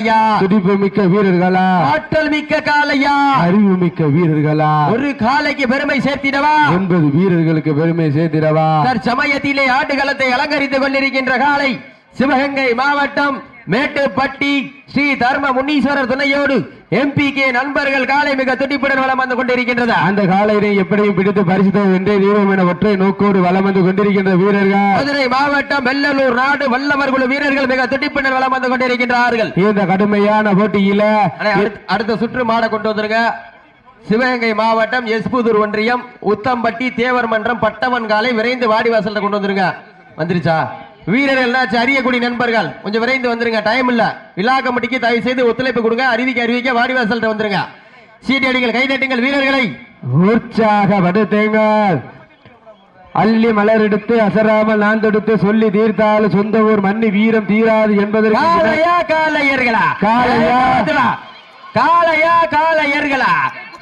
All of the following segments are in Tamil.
துடிப்பு மிக்க வீரர்களா? ஆற்றல் மிக்க காளையா அறிவு மிக்க வீரர்களா? ஒரு காளைக்கு பெருமை சேர்த்திடவா? ஒன்பது வீரர்களுக்கு பெருமை சேர்த்திடவா? தற்சமயத்திலே ஆட்டுகளத்தை அலங்கரித்துக் கொண்டிருக்கின்ற காளை சிவகங்கை மாவட்டம் மேட்டுப்பட்டி ஸ்ரீ தர்ம முனீஸ்வரர் துணையோடு எம்பி கே நண்பர்கள் காலை மிக துடிப்புடன் வளம் வந்து கொண்டிருக்கின்றது. அந்த காலையினை எப்படியும் பிடித்து பரிசுத்த வென்றே தீபம் என ஒற்றை நோக்கோடு வலம் வந்து கொண்டிருக்கின்ற வீரர்கள். மதுரை மாவட்டம் வெள்ளலூர் நாடு வல்லவர் குழு வீரர்கள் மிக துடிப்புடன் வளம் வந்து கொண்டிருக்கின்றார்கள். இந்த கடுமையான போட்டியில அடுத்த- சுற்று மாட கொண்டு வந்துருங்க. சிவகங்கை மாவட்டம் எஸ்புதூர் ஒன்றியம் உத்தம்பட்டி தேவர் மன்றம் பட்டவன் காலை விரைந்து வாடிவாசல்ல கொண்டு வந்துருங்க. வந்துருச்சா? வீரர்கள் அரியக்குடி நண்பர்கள். கொஞ்சம் விரைந்து வந்துருங்க. டைம் இல்ல. விழா கமிட்டிக்கு தயவு செய்து ஒத்துழைப்பு கொடுங்க. அறிவிக்க அறிவிக்க வாடிவாசல்ல வந்துருங்க. சீட்டடிகள் கைதட்டுங்கள் வீரர்களை. உற்சாகப்படுத்துங்கள் அள்ளி மலர் எடுத்து அசராமல் நான் தொடுத்து சொல்லி தீர்த்தால் சொந்த ஊர் மண்ணி வீரம் தீராது என்பதற்கு காளையா காளையர்களா? காளையா? காளையா காளையர்களா?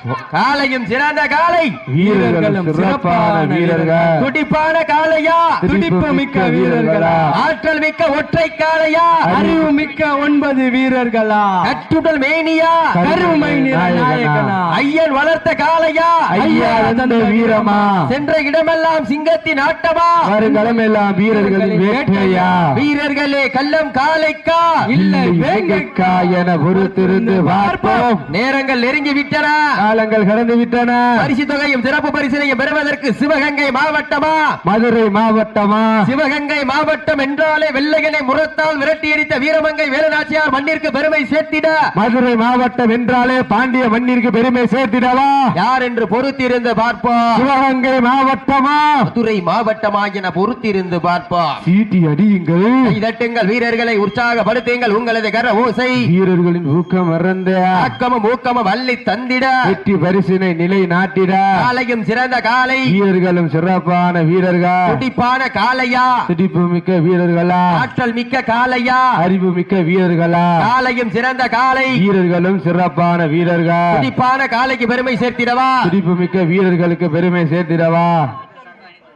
காளையும் சிறந்த காளை. வீரர்களும் சிறப்பான வீரர்கள். துடிப்பான காளையா? துடிப்பு மிக்க வீரர்களா? ஆற்றல் மிக்க ஒற்றை காளையா? அறிவு மிக்க ஒன்பது வீரர்களா? கட்டுடல் மேனியா? கருமை நாயகனா. ஐயன் வளர்த்த காளையா? ஐயா வீரமா? சென்ற இடமெல்லாம் சிங்கத்தின் ஆட்டமா? வருங்காலம் எல்லாம் வீரர்களின் வேட்டையா? வீரர்களே கள்ளம் காளைக்கா? இல்லை வேங்கைக்கா என பொறுத்திருந்து பார்ப்போம். நேரங்கள் நெருங்கி விட்டன. காலங்கள் கடந்து விட்டன. பரிசு தொகையும் சிறப்பு பரிசினையும் பெறுவதற்கு சிவகங்கை மாவட்டமா? மதுரை மாவட்டமா? சிவகங்கை மாவட்டம் என்றாலே வெள்ளையனை முரத்தால் விரட்டியடித்த வீரமங்கை வேலுநாச்சியார் மண்ணிற்கு பெருமை சேர்த்திட. மதுரை மாவட்டம் என்றாலே பாண்டிய மண்ணிற்கு பெருமை சேர்த்திடவா? யார் என்று பொறுத்திருந்து பார்ப்போம். சிவகங்கை மாவட்டமா? மதுரை மாவட்டமா என பொறுத்திருந்து பார்ப்போம். சீட்டி அடியுங்கள். இதட்டுங்கள் வீரர்களை உற்சாகப்படுத்துங்கள் உங்களது கர ஓசை. வீரர்களின் ஊக்கம் மறந்த ஆக்கமும் ஊக்கமும் வள்ளி தந்திட. வெற்றி பரிசினை நிலை நாட்டிட. காலையும் சிறந்த காலை. வீரர்களும் சிறப்பான வீரர்கள். துடிப்பான காளையா துடிப்பு மிக்க வீரர்களா? ஆற்றல் மிக்க காளையா அறிவு மிக்க வீரர்களா? காலையும் சிறந்த காலை. வீரர்களும் சிறப்பான வீரர்கள். துடிப்பான காளைக்கு பெருமை சேர்த்திடவா? துடிப்பு மிக்க வீரர்களுக்கு பெருமை சேர்த்திடவா?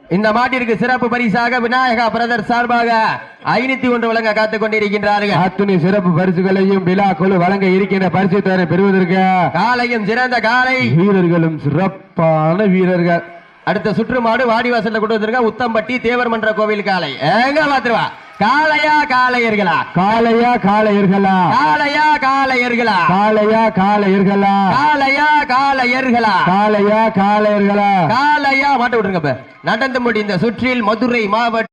இந்த மாட்டிற்கு சிறப்பு பரிசாக விநாயகா பிரதர் சார்பாக ஐநூத்தி ஒன்று வழங்க காத்துக் கொண்டிருக்கின்றார்கள். அத்துணை சிறப்பு பரிசுகளையும் விழா குழு வழங்க இருக்கின்ற பரிசு தர பெறுவதற்கு காலையும் சிறந்த காலை. வீரர்களும் சிறப்பான வீரர்கள். அடுத்த சுற்றுமாடு வாடிவாசல்ல கொண்டு வந்திருக்க உத்தம்பட்டி தேவர் மன்ற கோவில் காலை. எங்க பாத்துருவா காளையா காளையர்களா? காளையா காளையர்களா? காளையா காளையர்களா? காளையா காளையர்களா? காளையா காளையர்களா? காளையா காளையர்களா? காளையா மாட்ட விட்டுருங்க. நடந்து முடிந்த சுற்றில் மதுரை மாவட்டம்